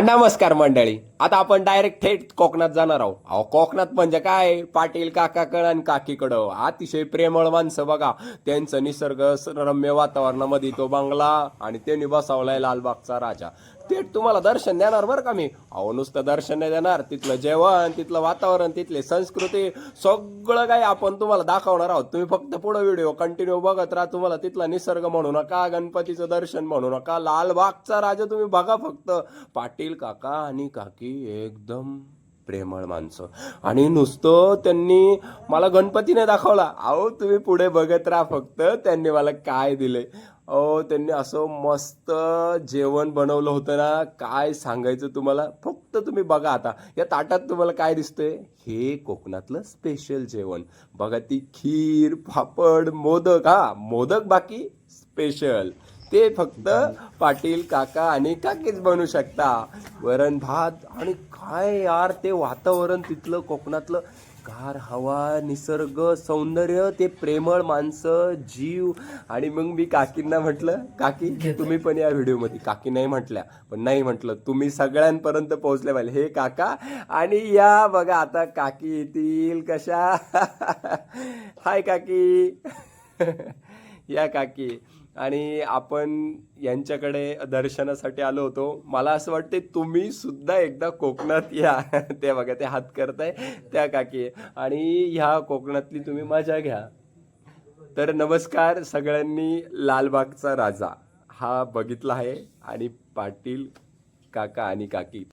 नमस्कार मंडळी. आता आपण डायरेक्ट थेट कोकणात जाणार आहोत. अहो कोकणात म्हणजे काय? पाटील काकाकडं आणि काकीकडं. अतिशय प्रेमळ माणसं बघा. त्यांचं निसर्ग रम्य वातावरणामध्ये तो बंगला आणि त्यांनी बसावलाय लालबागचा राजा. थेट तुम्हाला दर्शन देणार बरं का मी? अहो नुसतं दर्शन नाही देणार. तिथलं जेवण तिथलं वातावरण तिथली संस्कृती सगळं काही आपण तुम्हाला दाखवणार आहोत. तुम्ही फक्त पुढे व्हिडिओ कंटिन्यू बघत राहा. तुम्हाला तिथला निसर्ग म्हणू नका गणपतीचं दर्शन म्हणू नका. लालबागचा राजा तुम्ही बघा फक्त. पाटील काका आणि काकी. एकदम प्रेमळ माणसं. आणि नुसतं त्यांनी मला गणपतीने दाखवला. अहो तुम्ही पुढे बघत राहा फक्त. त्यांनी मला काय दिले अहो त्यांनी असं मस्त जेवण बनवलं होतं ना. काय सांगायचं तुम्हाला? फक्त तुम्ही बघा आता. या ताटात तुम्हाला काय दिसतंय? हे कोकणातलं स्पेशल जेवण. बघा ती खीर पापड मोदक. हा मोदक बाकी स्पेशल ते फक्त पाटील काका आणि काकीच बनू शकता. वरण भात आणि काय यार ते वातावरण तिथलं कोकणातलं. गार हवा निसर्ग सौंदर्य ते प्रेमळ माणसं जीव. आणि मग मी काकींना म्हटलं काकी तुम्ही पण या व्हिडिओमध्ये. काकी नाही म्हटल्या पण नाही म्हटलं. तुम्ही सगळ्यांपर्यंत पोहोचले पाहिजे हे काका आणि या बघा आता काकी येतील कशा. हाय काकी. या काकी. आणि आपण यांच्याकडे दर्शनासाठी आलो होतो. मला असं वाटते तुम्ही सुद्धा एकदा कोकणात या. ते बघा ते हात करताय त्या काकी. आणि ह्या कोकणातली तुम्ही मजा घ्या. तर नमस्कार सगळ्यांनी लालबागचा राजा. हा बघितला आहे आणि पाटील काका आणि काकी.